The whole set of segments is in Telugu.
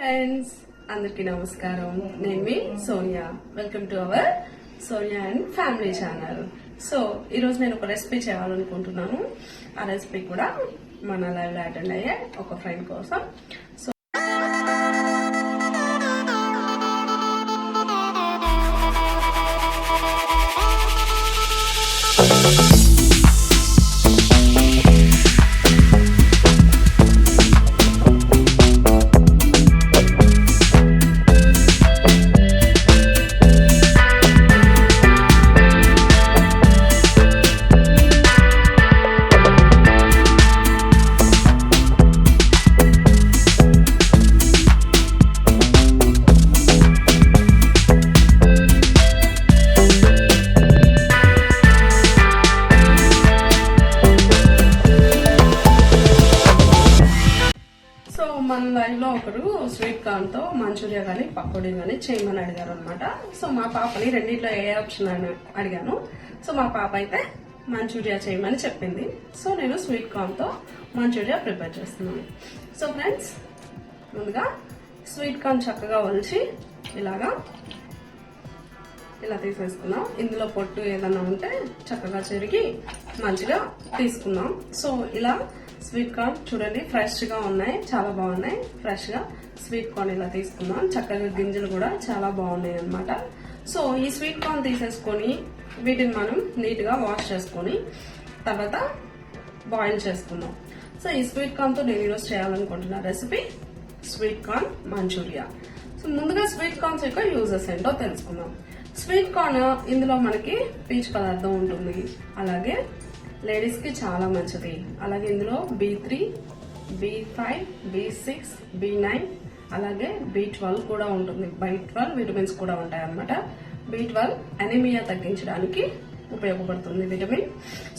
ఫ్రెండ్స్ అందరికీ నమస్కారం. నేను మీ Sonia. Welcome to our Sonia and family channel so ఈరోజు నేను ఒక రెసిపీ చేయాలనుకుంటున్నాను. ఆ రెసిపీ కూడా మన లైవ్లో అటెండ్ అయ్యే ఒక ఫ్రెండ్ కోసం. మంచూరియా కానీ పకోడీ కానీ చేయమని అడిగారు అనమాట సో మా పాపని రెండింటిలో ఏ ఆప్షన్ అని అడిగాను. సో మా పాప అయితే మంచూరియా చేయమని చెప్పింది. సో నేను స్వీట్ కార్న్తో మంచూరియా ప్రిపేర్ చేస్తున్నాను. సో ఫ్రెండ్స్ ముందుగా స్వీట్ కార్న్ చక్కగా ఒలిచి ఇలాగా ఇలా తీసేసుకున్నాం. ఇందులో పొట్టు ఏదైనా ఉంటే చక్కగా చెరిగి మంచిగా తీసుకున్నాం. సో ఇలా స్వీట్ కార్న్ చూడండి ఫ్రెష్గా ఉన్నాయి చాలా బాగున్నాయి. ఫ్రెష్గా స్వీట్ కార్న్ ఇలా తీసుకున్నాం చక్కగా గింజలు కూడా చాలా బాగున్నాయి అన్నమాట. సో ఈ స్వీట్ కార్న్ తీసేసుకొని వీటిని మనం నీట్గా వాష్ చేసుకొని తర్వాత బాయిల్ చేసుకుందాం. సో ఈ స్వీట్ కార్న్తో నేను ఈరోజు చేయాలనుకుంటున్న recipe sweet corn manchuria so ముందుగా స్వీట్ కార్న్స్ యొక్క యూజెస్ ఏంటో తెలుసుకుందాం. స్వీట్ కార్న్ ఇందులో మనకి పీచు పదార్థం ఉంటుంది. అలాగే లేడీస్కి చాలా మంచిది. అలాగే ఇందులో B three B five B six B nine అలాగే బి ట్వెల్వ్ కూడా ఉంటుంది. బై ట్వెల్వ్ విటమిన్స్ కూడా ఉంటాయి అన్నమాట బి ట్వెల్వ్ అనిమియా తగ్గించడానికి ఉపయోగపడుతుంది విటమిన్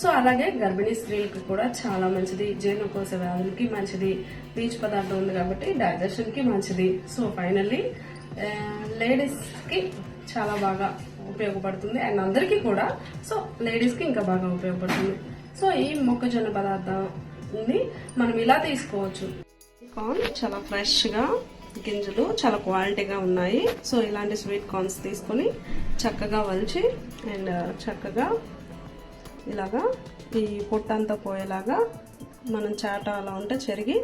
సో అలాగే గర్భిణీ స్త్రీలకు కూడా చాలా మంచిది. జీర్ణకోశ వ్యాధులకి మంచిది. పీచు పదార్థం ఉంది కాబట్టి డైజెషన్కి మంచిది. సో ఫైనల్లీ లేడీస్కి చాలా బాగా ఉపయోగపడుతుంది. అండ్ అందరికీ కూడా సో లేడీస్కి ఇంకా బాగా ఉపయోగపడుతుంది. సో ఈ మొక్కజొన్న పదార్థాన్ని మనం ఇలా తీసుకోవచ్చు. కార్న్ చాలా ఫ్రెష్గా గింజలు చాలా క్వాలిటీగా ఉన్నాయి. సో ఇలాంటి స్వీట్ కార్న్స్ తీసుకొని చక్కగా వలిచి అండ్ చక్కగా ఇలాగా ఈ పొట్టంతా పోయేలాగా మనం చాట అలా ఉంటే చెరిగి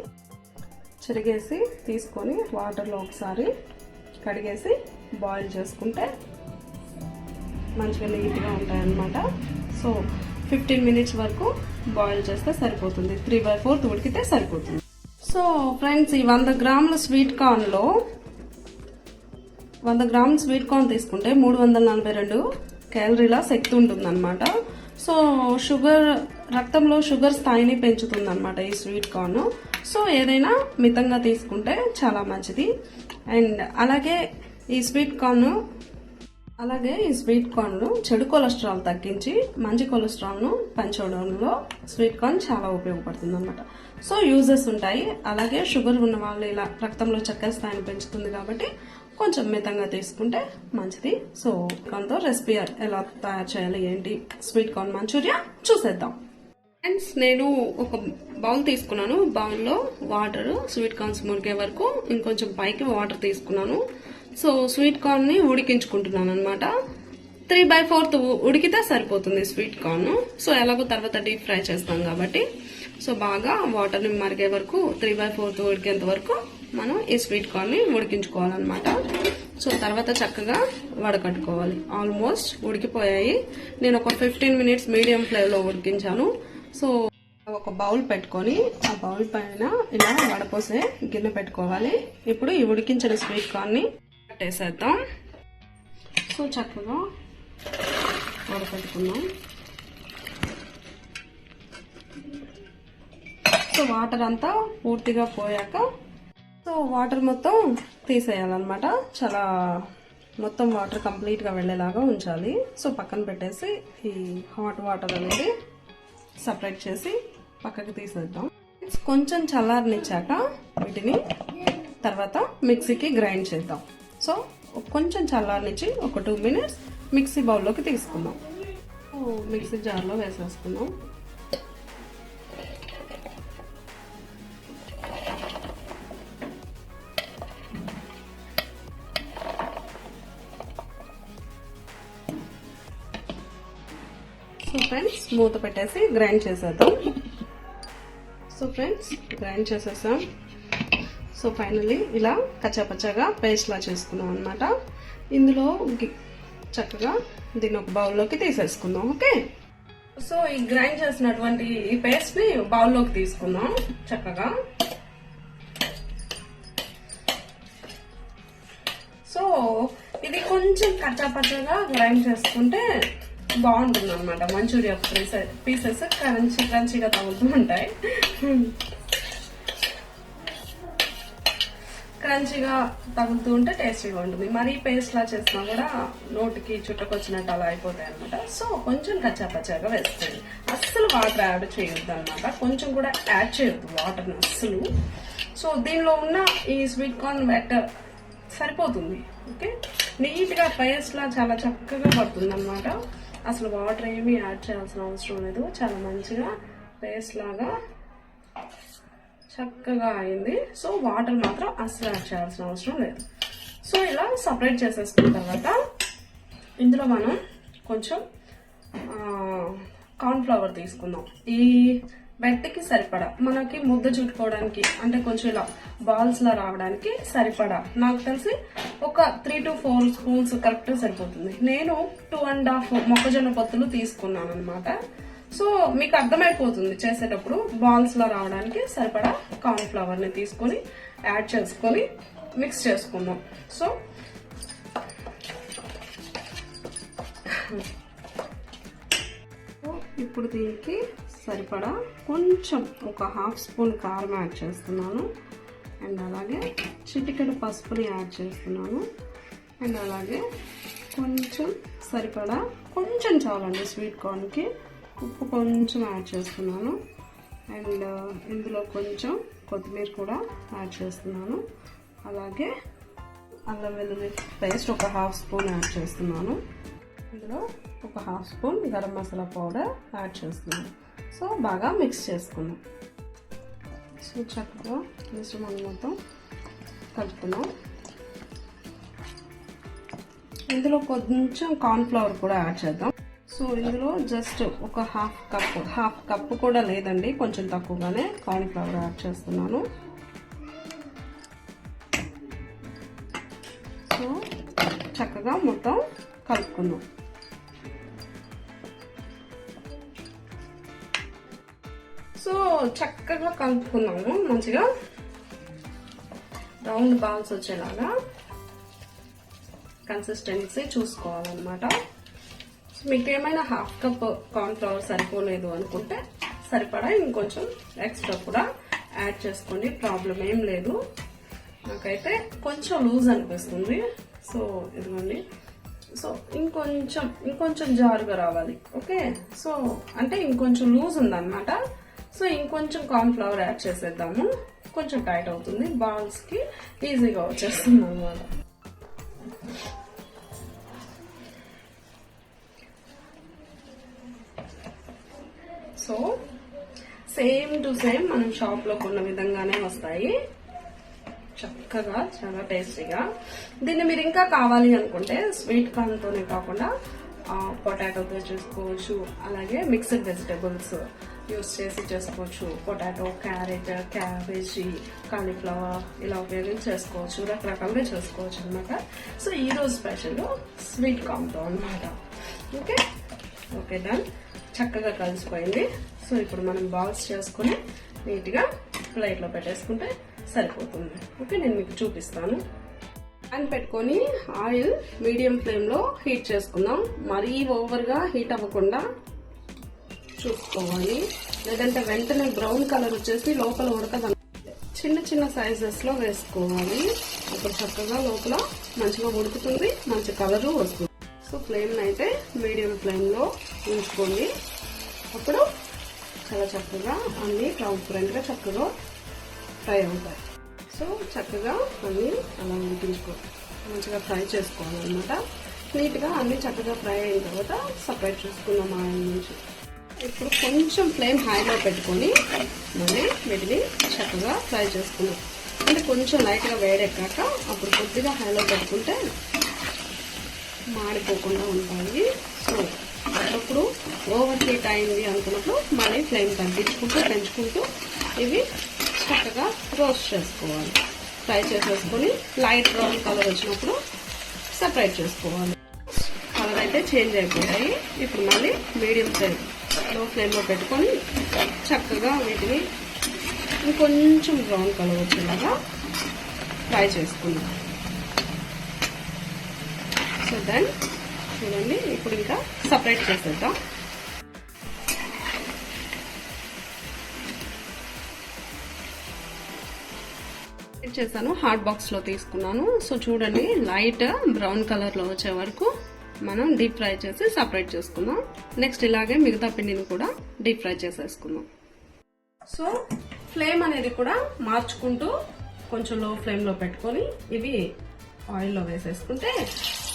చెరిగేసి తీసుకొని వాటర్లో ఒకసారి కడిగేసి బాయిల్ చేసుకుంటే మంచిగా నీట్గా ఉంటాయన్నమాట. సో ఫిఫ్టీన్ మినిట్స్ వరకు బాయిల్ చేస్తే సరిపోతుంది. త్రీ బై ఫోర్త్ ఉడికితే సరిపోతుంది. సో ఫ్రెండ్స్ ఈ వంద గ్రాముల స్వీట్ కార్న్లో వంద గ్రాముల స్వీట్ కార్న్ తీసుకుంటే మూడు వందల నలభై రెండు క్యాలరీల శక్తి ఉంటుందన్నమాట. సో షుగర్ రక్తంలో షుగర్ స్థాయిని పెంచుతుంది అనమాట ఈ స్వీట్ కార్న్. సో ఏదైనా మితంగా తీసుకుంటే చాలా మంచిది. అండ్ అలాగే ఈ స్వీట్ కార్న్ అలాగే ఈ స్వీట్ కార్న్ చెడు కొలెస్ట్రాల్ తగ్గించి మంచి కొలెస్ట్రాల్ను పెంచడంలో స్వీట్ కార్న్ చాలా ఉపయోగపడుతుంది అనమాట సో యూజెస్ ఉంటాయి. అలాగే షుగర్ ఉన్న వాళ్ళు ఇలా రక్తంలో చక్కెర స్థాయిని పెంచుతుంది కాబట్టి కొంచెం మితంగా తీసుకుంటే మంచిది. సో కార్న్తో రెసిపీ ఎలా తయారు చేయాలి ఏంటి స్వీట్ కార్న్ మంచూరియా చూసేద్దాం. ఫ్రెండ్స్ నేను ఒక బౌల్ తీసుకున్నాను. బౌల్లో వాటర్ స్వీట్ కార్న్స్ మునిగే వరకు ఇంకొంచెం పైకి వాటర్ తీసుకున్నాను. సో స్వీట్ కార్న్ని ఉడికించుకుంటున్నాను అనమాట త్రీ బై ఫోర్త్ ఉడికితే సరిపోతుంది స్వీట్ కార్న్. సో ఎలాగో తర్వాత డీప్ ఫ్రై చేస్తాం కాబట్టి. సో బాగా వాటర్ని మరిగే వరకు త్రీ బై ఫోర్త్ ఉడికేంత వరకు మనం ఈ స్వీట్ కార్న్ని ఉడికించుకోవాలన్నమాట. సో తర్వాత చక్కగా వడకట్టుకోవాలి. ఆల్మోస్ట్ ఉడికిపోయాయి. నేను ఒక ఫిఫ్టీన్ మినిట్స్ మీడియం ఫ్లేమ్లో ఉడికించాను. సో ఒక బౌల్ పెట్టుకొని ఆ బౌల్ పైన ఇలా వడపోసే గిన్నె పెట్టుకోవాలి. ఇప్పుడు ఈ ఉడికించిన స్వీట్ కార్న్ని ని పెట్టేసేద్దాం సో చక్కగా వడపెట్టుకుందాం. సో వాటర్ అంతా పూర్తిగా పోయాక సో వాటర్ మొత్తం తీసేయాలన్నమాట. చాలా మొత్తం వాటర్ కంప్లీట్గా వెళ్ళేలాగా ఉంచాలి. సో పక్కన పెట్టేసి ఈ హాట్ వాటర్ అనేది సపరేట్ చేసి పక్కకి తీసేద్దాం. కొంచెం చల్లారనిచ్చాక వీటిని తర్వాత మిక్సీకి గ్రైండ్ చేద్దాం. సో కొంచెం చల్లారనిచ్చి ఒక టూ మినిట్స్ మిక్సీ బౌల్లోకి తీసుకుందాం. మిక్సీ జార్లో వేసేసుకుందాం. సో ఫ్రెండ్స్ మూత పెట్టేసి గ్రైండ్ చేసేద్దాం. సో ఫ్రెండ్స్ గ్రైండ్ చేసేసాం. సో ఫైనలీ ఇలా కచ్చాపచ్చాగా పేస్ట్ లా చేసుకున్నాం అనమాట ఇందులో చక్కగా దీన్ని ఒక బౌల్లోకి తీసేసుకుందాం ఓకే? సో ఈ గ్రైండ్ చేసినటువంటి ఈ పేస్ట్ని బౌల్లోకి తీసుకుందాం చక్కగా. సో ఇది కొంచెం కచ్చాపచ్చగా గ్రైండ్ చేసుకుంటే బాగుంటుంది అనమాట మంచూరియా పీసెస్ క్రంచీ క్రంచీగా తగులుతూ ఉంటాయి. క్రంచీగా తగులుతూ ఉంటే టేస్టీగా ఉంటుంది. మరీ పేస్ట్లా చేసినా కూడా నోటికి చుట్టకొచ్చినట్టు అలా అయిపోతాయి అనమాట సో కొంచెం కచ్చాపచ్చాగా వేస్తుంది అస్సలు వాటర్ యాడ్ చేయొద్దు అనమాట కొంచెం కూడా యాడ్ చేయొద్దు వాటర్ని అస్సలు. సో దీనిలో ఉన్న ఈ స్వీట్ కార్న్ వెట్ సరిపోతుంది. ఓకే? నీట్గా పేస్ట్లా చాలా చక్కగా పడుతుంది అనమాట అసలు వాటర్ ఏమీ యాడ్ చేయాల్సిన అవసరం లేదు. చాలా మంచిగా పేస్ట్ లాగా చక్కగా అయింది. సో వాటర్ మాత్రం అస్సలు యాడ్ చేయాల్సిన అవసరం లేదు. సో ఇలా సపరేట్ చేసేసుకున్న తర్వాత ఇందులో మనం కొంచెం కార్న్ఫ్లవర్ తీసుకుందాం. ఈ బెట్టకి సరిపడా. మనకి ముద్ద చుట్టుకోవడానికి అంటే కొంచెం ఇలా బాల్స్లో రావడానికి సరిపడా. నాకు తెలిసి ఒక త్రీ టు ఫోర్ స్పూన్స్ కరెక్ట్గా సరిపోతుంది. నేను టూ అండ్ హాఫ్ మొక్కజొన్న పొత్తులు తీసుకున్నాను అనమాట సో మీకు అర్థమైపోతుంది చేసేటప్పుడు బాల్స్ రావడానికి సరిపడా కార్న్ఫ్లవర్ని తీసుకొని యాడ్ చేసుకొని మిక్స్ చేసుకుందాం. సో ఇప్పుడు దీనికి సరిపడా కొంచెం ఒక హాఫ్ స్పూన్ కారం యాడ్ చేస్తున్నాను. అండ్ అలాగే చిటికెడు పసుపుని యాడ్ చేస్తున్నాను. అండ్ అలాగే కొంచెం సరిపడా కొంచెం చాలండి స్వీట్ కార్న్కి ఉప్పు కొంచెం యాడ్ చేస్తున్నాను. అండ్ ఇందులో కొంచెం కొత్తిమీర కూడా యాడ్ చేస్తున్నాను. అలాగే అల్లం వెల్లుల్లి పేస్ట్ ఒక హాఫ్ స్పూన్ యాడ్ చేస్తున్నాను. ఇందులో ఒక half spoon garam masala powder add చేస్తున్నాను. సో బాగా మిక్స్ చేసుకున్నాం. సో చక్కగా మిశ్రమం మొత్తం కలుపుతున్నాం. ఇందులో కొంచెం కార్న్ఫ్లవర్ కూడా యాడ్ చేద్దాం. సో ఇందులో జస్ట్ ఒక హాఫ్ కప్ హాఫ్ కప్ కూడా లేదండి. కొంచెం తక్కువగానే కార్న్ఫ్లవర్ యాడ్ చేస్తున్నాను. సో చక్కగా మొత్తం కలుపుకుందాం. సో చక్కగా కలుపుకున్నాము. మంచిగా రౌండ్ బాల్స్ వచ్చేలాగా కన్సిస్టెన్సీ చూసుకోవాలన్నమాట. మీకు ఏమైనా హాఫ్ కప్ కార్న్ ఫ్లవర్ సరిపోలేదు అనుకుంటే సరిపడా ఇంకొంచెం ఎక్స్ట్రా కూడా యాడ్ చేసుకోండి ప్రాబ్లం ఏం లేదు. నాకైతే కొంచెం లూజ్ అనిపిస్తుంది. సో ఇదిగోండి. సో ఇంకొంచెం ఇంకొంచెం జారుగా రావాలి. ఓకే సో అంటే ఇంకొంచెం లూజ్ ఉందన్నమాట. సో ఇంకొంచెం కార్న్ ఫ్లవర్ యాడ్ చేసేద్దాము. కొంచెం టైట్ అవుతుంది. బాల్స్కి ఈజీగా వచ్చేస్తుంది అనమాట సో సేమ్ టు సేమ్ మనం షాప్లో కొన్న విధంగానే వస్తాయి. చక్కగా చాలా టేస్టీగా. దీన్ని మీరు ఇంకా కావాలి అనుకుంటే స్వీట్ కార్న్తోనే కాకుండా పొటాటోతో చేసుకోవచ్చు. అలాగే మిక్స్డ్ వెజిటేబుల్స్ యూస్ చేసి చేసుకోవచ్చు. పొటాటో క్యారెట్ క్యాబేజీ కాలీఫ్లవర్ ఇలా ఉపయోగించి చేసుకోవచ్చు. రకరకాలుగా చేసుకోవచ్చు అనమాట సో ఈరోజు స్పెషల్ స్వీట్ కార్న్తో అనమాట ఓకే ఓకే డన్ చక్కగా కలిసిపోయింది. సో ఇప్పుడు మనం బాల్స్ చేసుకుని నీట్గా ప్లేట్లో పెట్టేసుకుంటే సరిపోతుంది. ఓకే నేను మీకు చూపిస్తాను. ప్యాన్ పెట్టుకొని ఆయిల్ మీడియం ఫ్లేమ్లో హీట్ చేసుకుందాం. మరీ ఓవర్గా హీట్ అవ్వకుండా చూసుకోవాలి. లేదంటే వెంటనే బ్రౌన్ కలర్ వచ్చేసి లోపల ఉడకదు చిన్న చిన్న సైజెస్లో వేసుకోవాలి. అప్పుడు చక్కగా లోపల మంచిగా ఉడుకుతుంది మంచి కలరు వస్తుంది. సో ఫ్లేమ్ అయితే మీడియం ఫ్లేమ్లో ఉంచుకోండి. అప్పుడు చాలా చక్కగా అన్ని ట్రాన్స్పరెంట్గా చక్కగా ఫ్రై అవుతాయి. సో చక్కగా అన్నీ అలా ఉడికించుకో మంచిగా ఫ్రై చేసుకోవాలన్నమాట. నీట్గా అన్ని చక్కగా ఫ్రై అయిన తర్వాత సపరేట్ చేసుకుందాం ఆయిల్ నుంచి. ఇప్పుడు కొంచెం ఫ్లేమ్ హైలో పెట్టుకొని మనం వీటిని చక్కగా ఫ్రై చేసుకున్నాం అంటే కొంచెం లైట్గా వేడెక్కాక అప్పుడు కొద్దిగా హైలో పెట్టుకుంటే మాడిపోకుండా ఉంటాయి. సో అప్పుడు ఓవర్ హీట్ అయింది అనుకున్నప్పుడు మళ్ళీ ఫ్లేమ్ తగ్గించుకుంటూ పెంచుకుంటూ ఇవి చక్కగా రోస్ట్ చేసుకోవాలి. ఫ్రై చేసేసుకొని లైట్ బ్రౌన్ కలర్ వచ్చినప్పుడు సపరేట్ చేసుకోవాలి. కలర్ అయితే చేంజ్ అయిపోయాయి. ఇప్పుడు మళ్ళీ మీడియం ఫ్లేమ్లో ఫ్లేమ్లో పెట్టుకొని చక్కగా వీటిని ఇంకొంచెం బ్రౌన్ కలర్ వచ్చేలాగా ఫ్రై చేసుకుందాం. సో దెన్ చూడండి ఇప్పుడు ఇంకా సపరేట్ చేసేద్దాం. చేశాను హాట్ బాక్స్లో తీసుకున్నాను. సో చూడండి లైట్ బ్రౌన్ కలర్లో వచ్చే వరకు మనం డీప్ ఫ్రై చేసి సపరేట్ చేసుకుందాం. నెక్స్ట్ ఇలాగే మిగతా పిండిని కూడా డీప్ ఫ్రై చేసేసుకుందాం. సో ఫ్లేమ్ అనేది కూడా మార్చుకుంటూ కొంచెం లో ఫ్లేమ్లో పెట్టుకొని ఇవి ఆయిల్లో వేసేసుకుంటే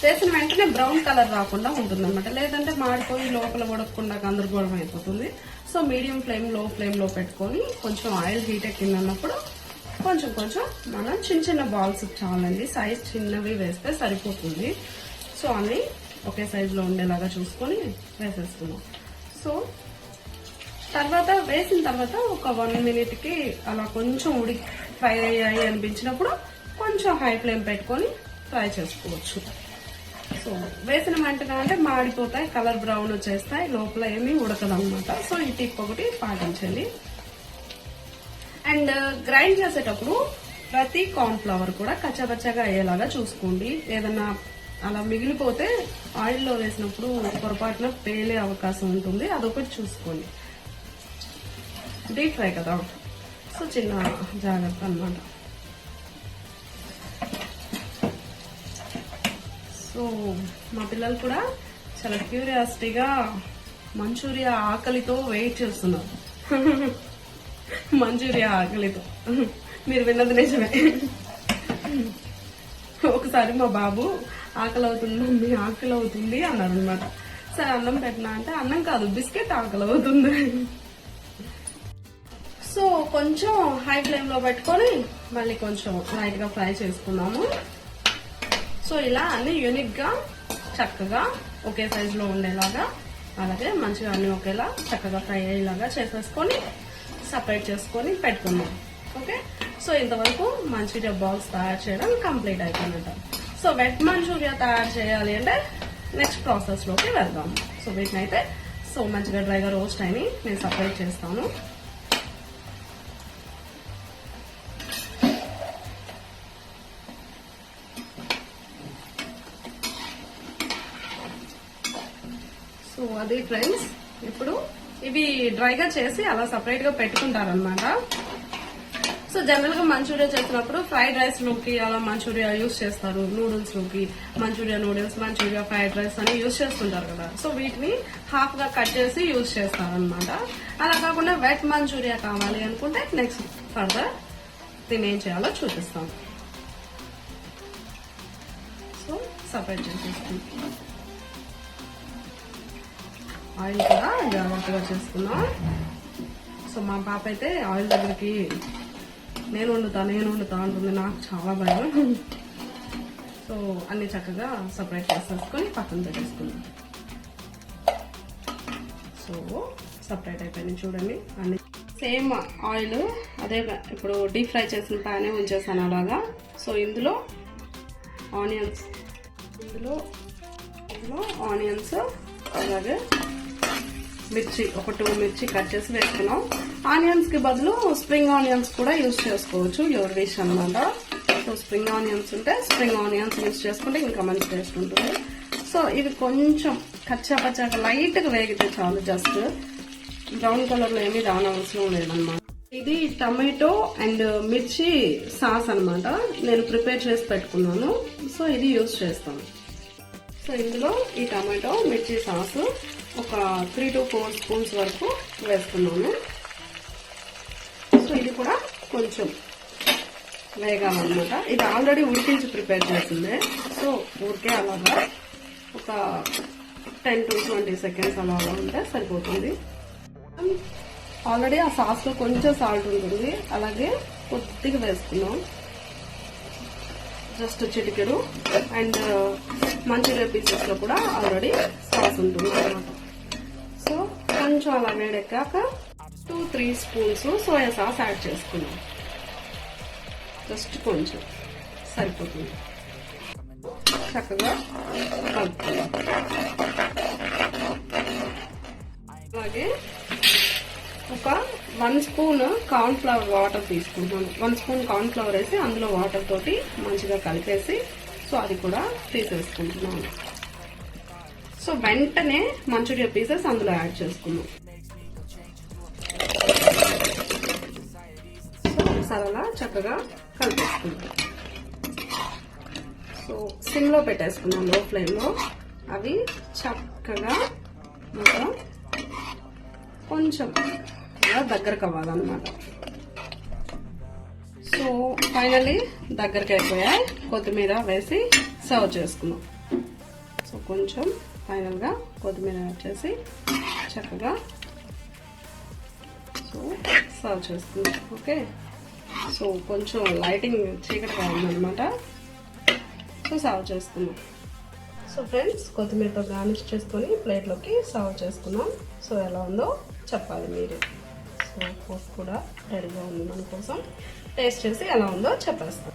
వేసిన వెంటనే బ్రౌన్ కలర్ రాకుండా ఉంటుంది అనమాట లేదంటే మాడిపోయి లోపల ఉడకకుండా గందరగోళం అయిపోతుంది. సో మీడియం ఫ్లేమ్లో ఫ్లేమ్లో పెట్టుకొని కొంచెం ఆయిల్ హీట్ ఎక్కిందన్నప్పుడు కొంచెం కొంచెం మనం చిన్న చిన్న బాల్స్ చాలండి. సైజ్ చిన్నవి వేస్తే సరిపోతుంది. సో అన్ని ఒకే సైజులో ఉండేలాగా చూసుకొని వేసేస్తున్నాం సో తర్వాత వేసిన తర్వాత ఒక వన్ మినిట్కి అలా కొంచెం ఉడికి ఫ్రై అయ్యాయి అనిపించినప్పుడు కొంచెం హై ఫ్లేమ్ పెట్టుకొని ఫ్రై చేసుకోవచ్చు. సో వేసిన వెంటనే అంటే మాడిపోతాయి కలర్ బ్రౌన్ వచ్చేస్తాయి లోపల ఏమీ ఉడకదు అనమాట సో ఈ టిప్ ఒకటి పాటించండి. అండ్ గ్రైండ్ చేసేటప్పుడు ప్రతి కార్న్ ఫ్లవర్ కూడా కచ్చబచ్చగా అయ్యేలాగా చూసుకోండి. ఏదన్నా అలా మిగిలిపోతే ఆయిల్లో వేసినప్పుడు పొరపాటున పేలే అవకాశం ఉంటుంది. అదొకటి చూసుకోండి. డీప్ ఫ్రై కదా? సో చిన్న జాగ్రత్త అన్నమాట. సో మా పిల్లలు కూడా చాలా క్యూరియాసిటీగా మంచూరియా ఆకలితో వెయిట్ చేస్తున్నారు. మంచూరియా ఆకలితో. మీరు విన్నది నిజమే. ఒకసారి మా బాబు ఆకలి అవుతుంది మమ్మీ ఆకలి అవుతుంది అన్నారు అనమాట సరే అన్నం పెట్టినా అంటే అన్నం కాదు బిస్కెట్ ఆకలి అవుతుంది సో కొంచెం హై ఫ్లేమ్లో పెట్టుకొని మళ్ళీ కొంచెం లైట్గా ఫ్రై చేసుకున్నాము సో ఇలా అన్ని యూనిక్గా చక్కగా ఒకే సైజ్లో ఉండేలాగా అలాగే మంచిగా అన్ని ఒకేలా చక్కగా ఫ్రై అయ్యేలాగా చేసేసుకొని సపరేట్ చేసుకొని పెట్టుకున్నాం. ఓకే సో ఇంతవరకు మంచూరియా బాల్స్ తయారు చేయడం కంప్లీట్ అయిపోయినట్టు సో వెట్ మంచూరియా తయారు చేయాలి అంటే నెక్స్ట్ ప్రాసెస్లోకి వెళ్దాం. సో వీటిని అయితే సో మంచిగా డ్రైగా రోస్ట్ అయిని నేను సపరేట్ చేస్తాను. సో అది ఫ్రెండ్స్ ఇప్పుడు ఇవి డ్రైగా చేసి అలా సపరేట్గా పెట్టుకుంటారనమాట సో జనరల్గా మంచూరియా చేసినప్పుడు ఫ్రైడ్ రైస్లోకి అలా మంచూరియా యూస్ చేస్తారు. నూడిల్స్లోకి manchuria noodles manchuria fried rice అని యూస్ చేస్తుంటారు కదా. సో వీటిని హాఫ్గా కట్ చేసి యూస్ చేస్తారు అనమాట అలా కాకుండా వెట్ మంచూరియా కావాలి అనుకుంటే నెక్స్ట్ ఫర్దర్ దీన్ని ఏం చేయాలో చూపిస్తాం. సో సపరేట్ చేసేస్తాం. ఆయిల్ కూడా జాగ్రత్తగా చేసుకున్నాం. సో మా పాప అయితే ఆయిల్ దగ్గరికి నేను వండుతా నేను వండుతా అంటుంది. నాకు చాలా భయం. సో అన్ని చక్కగా సపరేట్ చేసేసుకొని పక్కన పెట్టేసుకున్నాం. సో సపరేట్ అయిపోయింది చూడండి. అన్ని సేమ్ ఆయిల్ అదే ఇప్పుడు డీప్ ఫ్రై చేసిన ప్యానే ఉంచేసాను అలాగా. సో ఇందులో ఆనియన్స్ ఇందులో ఇందులో ఆనియన్స్ అలాగే మిర్చి ఒక టూ మిర్చి కట్ చేసి వేసుకున్నాం. ఆనియన్స్కి బదులు స్ప్రింగ్ ఆనియన్స్ కూడా యూజ్ చేసుకోవచ్చు యువర్ విష్ అనమాట సో స్ప్రింగ్ ఆనియన్స్ ఉంటే స్ప్రింగ్ ఆనియన్స్ యూజ్ చేసుకుంటే ఇంకా మంచి టేస్ట్ ఉంటుంది. సో ఇవి కొంచెం కచ్చా పచ్చాక లైట్గా వేగితే చాలు జస్ట్. బ్రౌన్ కలర్లో ఏమీ రానవసరం లేదన్నమాట. ఇది టమాటో అండ్ మిర్చి సాస్ అనమాట నేను ప్రిపేర్ చేసి పెట్టుకున్నాను. సో ఇది యూజ్ చేస్తాను. సో ఇందులో ఈ టమాటో మిర్చి సాసు ఒక త్రీ టు ఫోర్ స్పూన్స్ వరకు వేస్తున్నాను సో ఇది కూడా కొంచెం వేగాలన్నమాట. ఇది ఆల్రెడీ ఉడికించి ప్రిపేర్ చేసిందే. సో ఊరికే అలాగా ఒక టెన్ టు ట్వంటీ సెకండ్స్ అలా అలా ఉంటే సరిపోతుంది. ఆల్రెడీ ఆ సాస్లో కొంచెం సాల్ట్ ఉంటుంది. అలాగే కొద్దిగా వేసుకున్నాం. జస్ట్ చిటికెడు. అండ్ మంచి పీసెస్లో కూడా ఆల్రెడీ సాస్ ఉంటుంది అనమాట కొంచెం అలా వేడెక్కాక two three spoons soya sauce add చేసుకున్నాం. జస్ట్ కొంచెం సరిపోతుంది. చక్కగా కలుపుకుందాం. అలాగే ఒక one spoon corn flour water తీసుకుంటాను వన్ స్పూన్ కార్న్ ఫ్లవర్ వేసి అందులో వాటర్ తోటి మంచిగా కలిపేసి సో అది కూడా తీసేసుకుంటున్నాను సో వెంటనే మంచూరియా పీసెస్ అందులో యాడ్ చేసుకున్నాం సో అలా చక్కగా కలిపేసుకుంటాం సో సిమ్లో పెట్టేసుకున్నాం లో ఫ్లేమ్లో అవి చక్కగా మనం కొంచెం దగ్గరకు అవ్వాలన్నమాట. సో ఫైనలీ దగ్గరికి అయిపోయాయి. కొత్తిమీర వేసి సర్వ్ చేసుకున్నాం సో కొంచెం ఫైనల్గా కొత్తిమీర వచ్చేసి చక్కగా సో సర్వ్ చేస్తుంది ఓకే? సో కొంచెం లైటింగ్ చీకటిగా ఉందన్నమాట. సో సర్వ్ చేసుకున్నాం సో ఫ్రెండ్స్ కొత్తిమీరతో గార్నిష్ చేసుకొని ప్లేట్లోకి సర్వ్ చేసుకున్నాం. సో ఎలా ఉందో చెప్పాలి మీరు. సో ఫుడ్ కూడా రెడీగా ఉంది మన కోసం. టేస్ట్ చేసి ఎలా ఉందో చెప్పేస్తాం.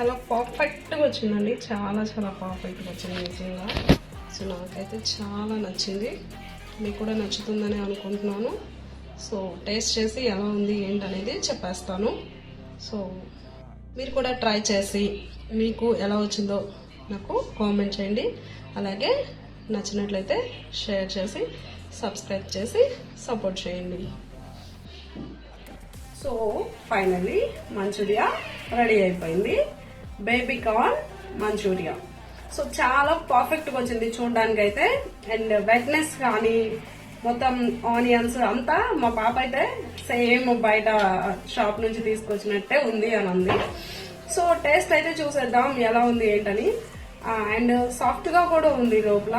చాలా పర్ఫెక్ట్గా వచ్చిందండి. చాలా చాలా పర్ఫెక్ట్గా వచ్చింది నిజంగా. సో నాకైతే చాలా నచ్చింది. మీకు కూడా నచ్చుతుందని అనుకుంటున్నాను. సో టేస్ట్ చేసి ఎలా ఉంది ఏంటనేది చెప్పేస్తాను. సో మీరు కూడా ట్రై చేసి మీకు ఎలా వచ్చిందో నాకు కామెంట్ చేయండి. అలాగే నచ్చినట్లయితే షేర్ చేసి సబ్స్క్రైబ్ చేసి సపోర్ట్ చేయండి. సో ఫైనల్లీ మంచూరియా రెడీ అయిపోయింది. Baby corn manchuria. సో చాలా పర్ఫెక్ట్గా వచ్చింది చూడడానికి అయితే అండ్ వెట్నెస్ కానీ మొత్తం ఆనియన్స్ అంతా మా పాప అయితే సేమ్ బయట షాప్ నుంచి తీసుకొచ్చినట్టే ఉంది అని ఉంది సో టేస్ట్ అయితే చూసేద్దాం ఎలా ఉంది ఏంటని. అండ్ సాఫ్ట్గా కూడా ఉంది లోపల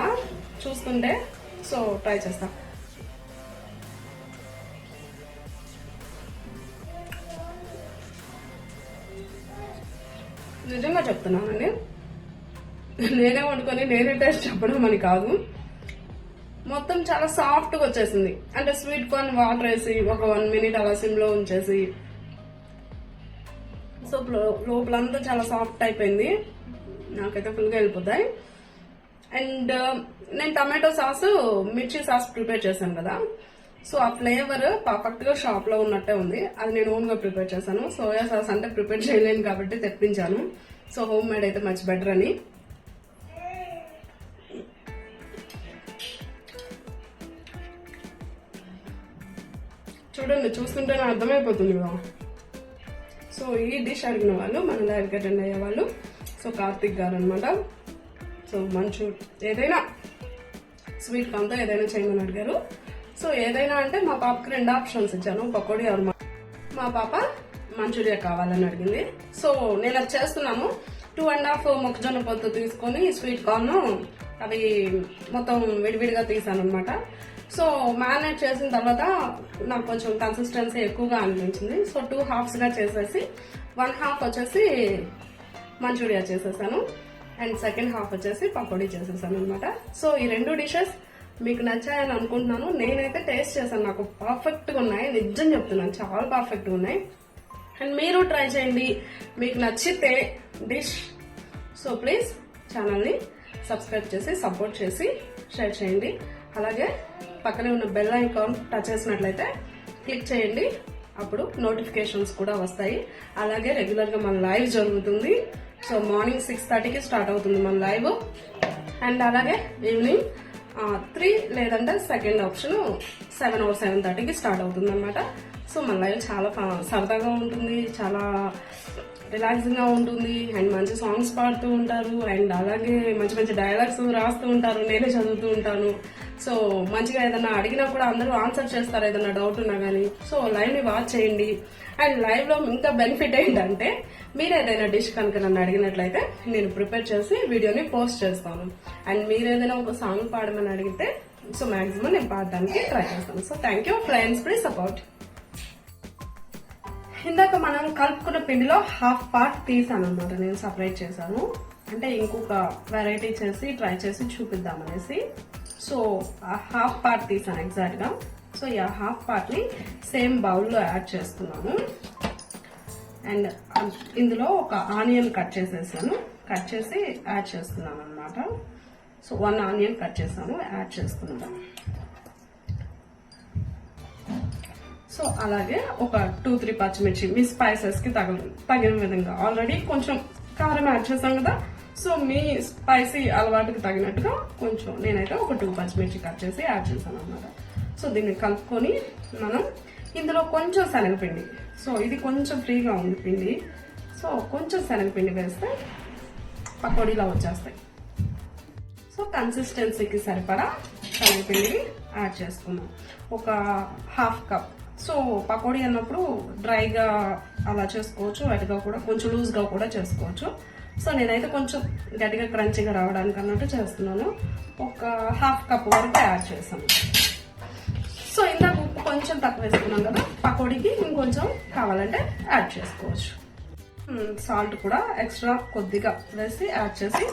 చూస్తుంటే. సో ట్రై చేస్తాం. నిజంగా చెప్తున్నానండి నేనే వండుకొని నేనే టేస్ట్ చెప్పడం అని కాదు. మొత్తం చాలా సాఫ్ట్గా వచ్చేసింది. అంటే స్వీట్ కార్న్ వాటర్ వేసి ఒక వన్ మినిట్ అలా సిమ్లో ఉంచేసి. సో లో- లోపలంతా చాలా సాఫ్ట్ అయిపోయింది. నాకైతే ఫుల్గా వెళ్ళిపోతాయి. అండ్ నేను టమాటో సాస్ మిర్చి సాస్ ప్రిపేర్ చేశాను కదా. సో ఆ ఫ్లేవర్ పర్ఫెక్ట్గా షాప్లో ఉన్నట్టే ఉంది. అది నేను ఓన్గా ప్రిపేర్ చేశాను. సోయా సాస్ అంటే ప్రిపేర్ చేయలేను కాబట్టి తెప్పించాను. సో హోమ్ మేడ్ అయితే మచ్ బెటర్ అని. చూడండి చూస్తుంటేనే అర్థమైపోతుంది కదా. సో ఈ డిష్ అడిగిన వాళ్ళు మన లైవ్కి అటెండ్ అయ్యే వాళ్ళు సో కార్తిక్ గారు అనమాట సో మంచు ఏదైనా స్వీట్ కాంతో ఏదైనా చేయమని అడిగారు. సో ఏదైనా అంటే మా పాపకి రెండు ఆప్షన్స్ ఇచ్చాను పకోడీ ఆర్ మా- పాప మంచూరియా కావాలని అడిగింది. సో నేను అది చేస్తున్నాను టూ అండ్ హాఫ్ మొక్కజొన్న పొత్తు తీసుకొని స్వీట్ కార్న్ అవి మొత్తం విడివిడిగా తీసాను అనమాట సో మ్యారినేట్ చేసిన తర్వాత నాకు కొంచెం కన్సిస్టెన్సీ ఎక్కువగా అనిపించింది. సో టూ హాఫ్స్గా చేసేసి వన్ హాఫ్ వచ్చేసి మంచూరియా చేసేసాను. అండ్ సెకండ్ హాఫ్ వచ్చేసి పకోడీ చేసేసాను అనమాట సో ఈ రెండు డిషెస్ మీకు నచ్చాయని అనుకుంటున్నాను. నేనైతే టేస్ట్ చేశాను. నాకు పర్ఫెక్ట్గా ఉన్నాయి. నిజం చెప్తున్నాను. చాలా పర్ఫెక్ట్గా ఉన్నాయి. అండ్ మీరు ట్రై చేయండి. మీకు నచ్చితే డిష్ సో ప్లీజ్ ఛానల్ని సబ్స్క్రైబ్ చేసి సపోర్ట్ చేసి షేర్ చేయండి. అలాగే పక్కనే ఉన్న బెల్ ఐకాన్ టచ్ చేసినట్లయితే క్లిక్ చేయండి. అప్పుడు నోటిఫికేషన్స్ కూడా వస్తాయి. అలాగే రెగ్యులర్గా మన లైవ్ జరుగుతుంది. సో మార్నింగ్ సిక్స్ థర్టీకి స్టార్ట్ అవుతుంది మన లైవ్ అండ్ అలాగే ఈవినింగ్ త్రీ లేదంటే second option seven or seven థర్టీకి స్టార్ట్ అవుతుంది అనమాట సో మన లైఫ్ చాలా సరదాగా ఉంటుంది చాలా రిలాక్సింగ్గా ఉంటుంది. అండ్ మంచి సాంగ్స్ పాడుతూ ఉంటారు. అండ్ అలాగే మంచి మంచి డైలాగ్స్ రాస్తూ ఉంటారు. నేనే చదువుతూ ఉంటాను. సో మంచిగా ఏదైనా అడిగినా కూడా అందరూ ఆన్సర్ చేస్తారు ఏదైనా డౌట్ ఉన్నా కానీ సో లైవ్ని వాచ్ చేయండి. అండ్ లైవ్లో ఇంకా బెనిఫిట్ ఏంటంటే మీరు ఏదైనా డిష్ కనుక నన్ను అడిగినట్లయితే నేను ప్రిపేర్ చేసి వీడియోని పోస్ట్ చేస్తాను. అండ్ మీరు ఏదైనా ఒక సాంగ్ పాడమని అడిగితే సో మాక్సిమం నేను పాడడానికి ట్రై చేస్తాను. So thank you friends please support ఇందాక మనం కలుపుకున్న పిండిలో హాఫ్ పార్ట్ తీసాను అనమాట నేను సపరేట్ చేశాను. అంటే ఇంకొక వెరైటీ చేసి ట్రై చేసి చూపిద్దామనేసి. సో ఆ హాఫ్ పార్ట్ తీసాను ఎగ్జాక్ట్గా సో ఈ హాఫ్ పార్ట్ని సేమ్ బౌల్లో యాడ్ చేస్తున్నాను. అండ్ um, ఇందులో ఒక ఆనియన్ కట్ చేసేసాను. కట్ చేసి యాడ్ చేస్తున్నాను అనమాట సో వన్ ఆనియన్ కట్ చేసాను యాడ్ చేస్తున్నాను సో అలాగే ఒక టూ త్రీ పచ్చిమిర్చి మీ స్పైసెస్కి తగ తగిన విధంగా. ఆల్రెడీ కొంచెం కారం యాడ్ చేసాం కదా. సో మీ స్పైసీ అలవాటుకి తగినట్టుగా కొంచెం నేనైతే ఒక టూ పచ్చిమిర్చి కట్ చేసి యాడ్ చేశాను అనమాట సో దీన్ని కలుపుకొని మనం ఇందులో కొంచెం శనగపిండి. సో ఇది కొంచెం ఫ్రీగా ఉంది పిండి. సో కొంచెం శనగపిండి వేస్తే పకోడీలా వచ్చేస్తాయి. సో కన్సిస్టెన్సీకి సరిపడా శనగపిండిని యాడ్ చేసుకున్నాం ఒక హాఫ్ కప్. సో పకోడీ అన్నప్పుడు డ్రైగా అలా చేసుకోవచ్చు వాటిగా కూడా కొంచెం లూజ్గా కూడా చేసుకోవచ్చు. సో నేనైతే కొంచెం గట్టిగా క్రంచీగా రావడానికి అన్నట్టు చేస్తున్నాను. ఒక హాఫ్ కప్ వరకు యాడ్ చేసాను సో ఇందాక ఉప్పు కొంచెం తక్కువ వేసుకున్నాం కదా పకోడీకి ఇంకొంచెం కావాలంటే యాడ్ చేసుకోవచ్చు. సాల్ట్ కూడా ఎక్స్ట్రా కొద్దిగా వేసి యాడ్ చేసి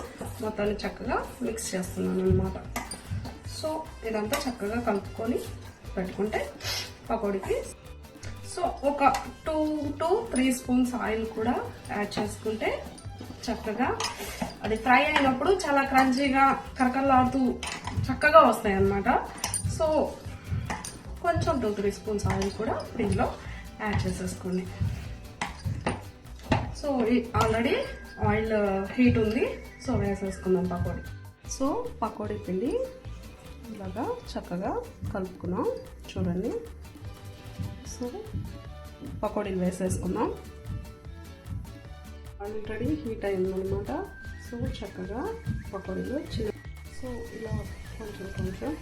మొత్తాన్ని చక్కగా మిక్స్ చేస్తున్నాను అనమాట సో ఇదంతా చక్కగా కలుపుకొని పెట్టుకుంటే పకోడీకి. సో ఒక two to three spoons oil కూడా యాడ్ చేసుకుంటే చక్కగా. అది ఫ్రై అయినప్పుడు చాలా క్రంచీగా కరకరలాడుతూ చక్కగా వస్తాయి అన్నమాట సో కొంచెం టూ త్రీ స్పూన్స్ ఆయిల్ కూడా దీనిలో యాడ్ చేసేసుకోండి. సో ఆల్రెడీ ఆయిల్ హీట్ ఉంది. సో వేసేసుకుందాం పకోడీ. సో పకోడీ పిండి ఇలాగా చక్కగా కలుపుకున్నాం. చూడండి. సో పకోడీలు వేసేసుకున్నాం ఆల్రెడీ హీట్ అయిందనమాట సో చక్కగా పకోడీలు చిన్న సో ఇలా కొంచెం కొంచెం.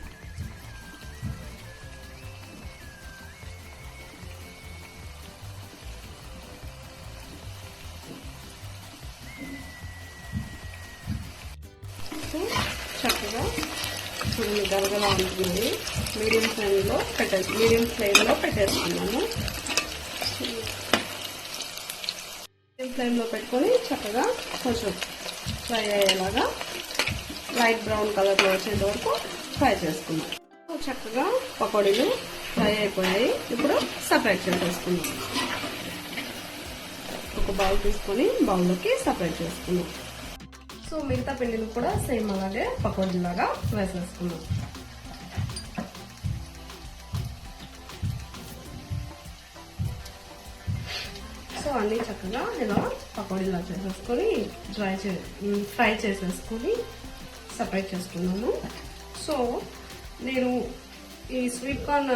సో చక్కగా చూడండి ఉంటుంది మీడియం ఫ్లేమ్లో పెట్టే మీడియం ఫ్లేమ్లో పెట్టేసుకున్నాము మీడియం ఫ్లేమ్లో పెట్టుకొని చక్కగా కొంచెం ఫ్రై అయ్యేలాగా లైట్ బ్రౌన్ కలర్లో వచ్చేంత వరకు ఫ్రై చేసుకున్నాం చక్కగా పకోడీలు ఫ్రై అయిపోయాయి. ఇప్పుడు సపరేట్ చేసేసుకున్నాం ఒక బౌల్ తీసుకొని బౌల్లోకి సపరేట్ చేసుకున్నాం సో మిగతా పిండిని కూడా సేమ్ అలాగే పకోడీలాగా వేసేసుకున్నాం సో అన్ని చక్కగా ఇలా పకోడీలా చేసేసుకొని డ్రై చే ఫ్రై చేసేసుకొని సపరేట్ చేసుకున్నాను. సో నేను ఈ స్వీట్ కార్న్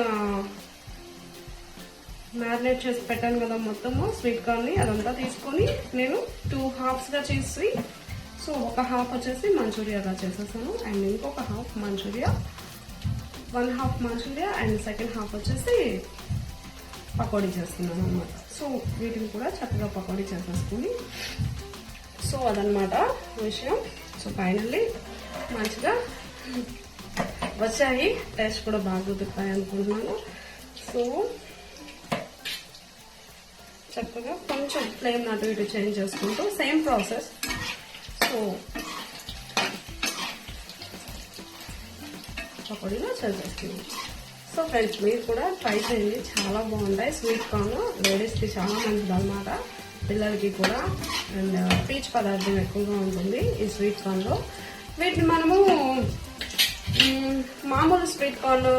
మ్యారినేట్ చేసి పెట్టాను కదా మొత్తము. స్వీట్ కార్న్ని అదంతా తీసుకొని నేను టూ హాఫ్స్గా చేసి సో ఒక హాఫ్ వచ్చేసి మంచూరియాగా చేసేసాను. అండ్ ఇంకొక half manchurian one half manchurian and second half వచ్చేసి పకోడీ చేస్తున్నాను అనమాట సో వీటిని కూడా చక్కగా పకోడీ చేసేసుకుని సో అదనమాట విషయం. సో ఫైనల్లీ మంచిగా వచ్చాయి. టేస్ట్ కూడా బాగా కుదురుతాయి అనుకుంటున్నాను. సో చక్కగా కొంచెం ఫ్లేమ్ అటు ఇటు చేంజ్ చేసుకుంటూ సేమ్ ప్రాసెస్ సో పకోడీలో చేసేస్తుంది సో ఫ్రెండ్స్ మీరు కూడా ట్రై చేయండి. చాలా బాగుంటాయి. స్వీట్ కార్న్ లేడీస్కి చాలా మంచిది అనమాట పిల్లలకి కూడా. అండ్ uh, పీచ్ పదార్థం ఎక్కువగా ఉంటుంది ఈ స్వీట్ కార్న్లో. వీటిని మనము మామూలు స్వీట్ కార్న్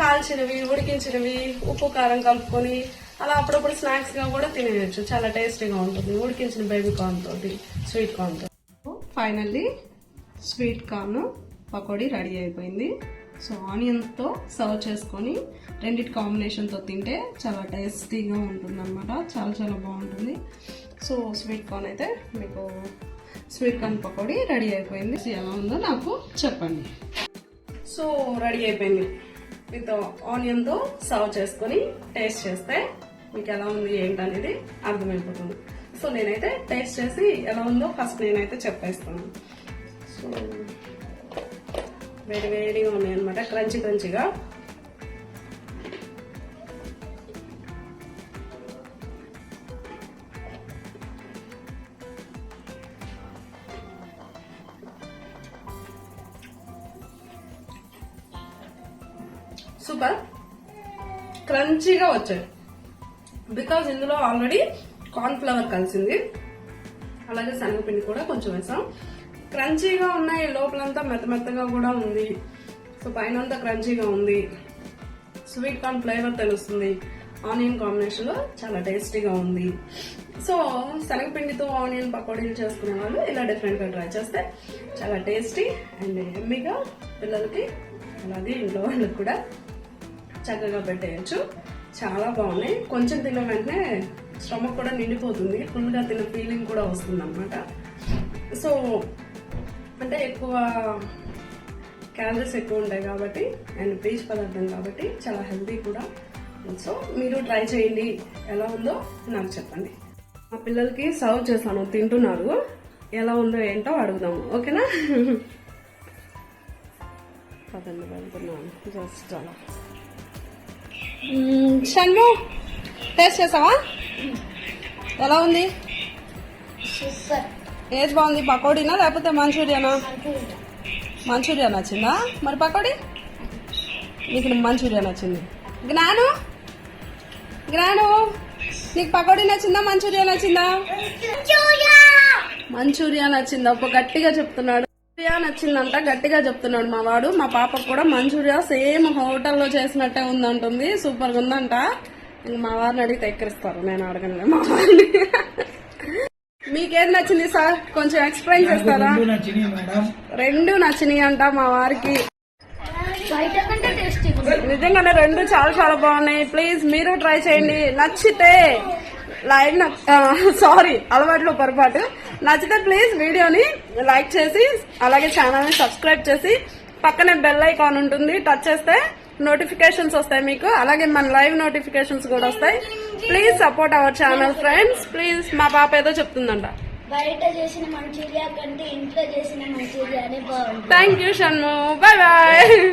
కాల్చినవి ఉడికించినవి ఉప్పు కారం కలుపుకొని అలా అప్పుడప్పుడు స్నాక్స్గా కూడా తినేయచ్చు. చాలా టేస్టీగా ఉంటుంది. ఉడికించిన బేబీ కార్న్ తోటి sweet కార్న్తో finally sweet corn pakodi ready అయిపోయింది. సో ఆనియన్తో సర్వ్ చేసుకొని రెండిటి కాంబినేషన్తో తింటే చాలా టేస్టీగా ఉంటుంది అనమాట చాలా చాలా బాగుంటుంది. సో స్వీట్ కార్న్ అయితే మీకు స్వీట్ కార్న్ పకోడీ రెడీ అయిపోయింది. ఎలా ఉందో నాకు చెప్పండి. సో రెడీ అయిపోయింది. విత్ ఆనియన్తో సర్వ్ చేసుకొని టేస్ట్ చేస్తే మీకు ఎలా ఉంది ఏంటనేది అర్థమైపోతుంది. సో నేనైతే టేస్ట్ చేసి ఎలా ఉందో ఫస్ట్ నేనైతే చెప్పేస్తాను. సో వేడి వేడిగా ఉన్నాయి అనమాట క్రంచి క్రంచిగా. సూపర్. క్రంచీగా వచ్చాయి. బికాజ్ ఇందులో ఆల్రెడీ కార్న్ఫ్లవర్ కలిసింది. అలాగే శనగపిండి కూడా కొంచెం వేసాం. క్రంచీగా ఉన్నాయి లోపలంతా మెత్త మెత్తగా కూడా ఉంది. సో పైన అంతా క్రంచీగా ఉంది. స్వీట్ కార్న్ ఫ్లేవర్ తెలుస్తుంది. ఆనియన్ కాంబినేషన్లో చాలా టేస్టీగా ఉంది. సో శనగపిండితో ఆనియన్ పకోడీలు చేసుకునే వాళ్ళు ఇలా డిఫరెంట్గా ట్రై చేస్తే చాలా టేస్టీ అండ్ ఎమ్మిగా పిల్లలకి అలాగే ఇంట్లో వాళ్ళకి కూడా చక్కగా పెట్టేయచ్చు. చాలా బాగున్నాయి. కొంచెం తిన్న వెంటనే స్టమక్ కూడా నిండిపోతుంది. ఫుల్గా తిన్న ఫీలింగ్ కూడా వస్తుంది అనమాట సో అంటే ఎక్కువ క్యాలరీస్ ఎక్కువ ఉంటాయి కాబట్టి అండ్ పీచ్ పదార్థం కాబట్టి చాలా హెల్తీ కూడా. సో మీరు ట్రై చేయండి. ఎలా ఉందో నాకు చెప్పండి. మా పిల్లలకి సర్వ్ చేశాను తింటున్నారు. ఎలా ఉందో ఏంటో అడుగుదాము. ఓకేనా? పదండి వెళ్తున్నాను. జస్ట్ అలా. మ్మ్, టేస్ట్ చేసావా? ఎలా ఉంది? సూపర్ ఏది బాగుంది? పకోడీనా లేకపోతే మంచూరియానా? మంచూరియా నచ్చిందా? మరి పకోడీ? నీకు మంచూరియా నచ్చింది. జ్ఞాను? జ్ఞాను? నీకు పకోడీ నచ్చిందా? మంచూరియా నచ్చిందా? మంచూరియా నచ్చిందా? ఒక గట్టిగా చెప్తున్నాడు. మంచూరియా నచ్చిందంట గట్టిగా చెప్తున్నాడు మా వాడు. మా పాపకు కూడా మంచూరియా సేమ్ హోటల్లో చేసినట్టే ఉందంటుంది. సూపర్గా ఉందంట ఇంక మా వారిని అడిగితే ఎక్కిరిస్తారు. నేను అడగను మా వారిని. మీకేది నచ్చింది సార్? కొంచెం ఎక్స్ప్లెయిన్ చేస్తారా? రెండు నచ్చినాయి మేడం. రెండు నచ్చినాయి అంట మా వారికి. నిజంగానే రెండు చాలా చాలా బాగున్నాయి. ప్లీజ్ మీరు ట్రై చేయండి. నచ్చితే లైక్ సారీ అలవాట్లో పొరపాటు. నచ్చితే ప్లీజ్ వీడియోని లైక్ చేసి అలాగే ఛానల్ని సబ్స్క్రైబ్ చేసి పక్కనే బెల్ ఐకాన్ ఉంటుంది టచ్ చేస్తే నోటిఫికేషన్స్ వస్తాయి మీకు. అలాగే మన లైవ్ నోటిఫికేషన్స్ కూడా వస్తాయి. Please support our channel friends please మా పాప ఏదో చెప్తుందంట. బయట చేసిన మంచూరియా కంటే ఇంట్లో చేసిన మంచూరియానే బాగుంటుంది. Thank you Shanmu bye bye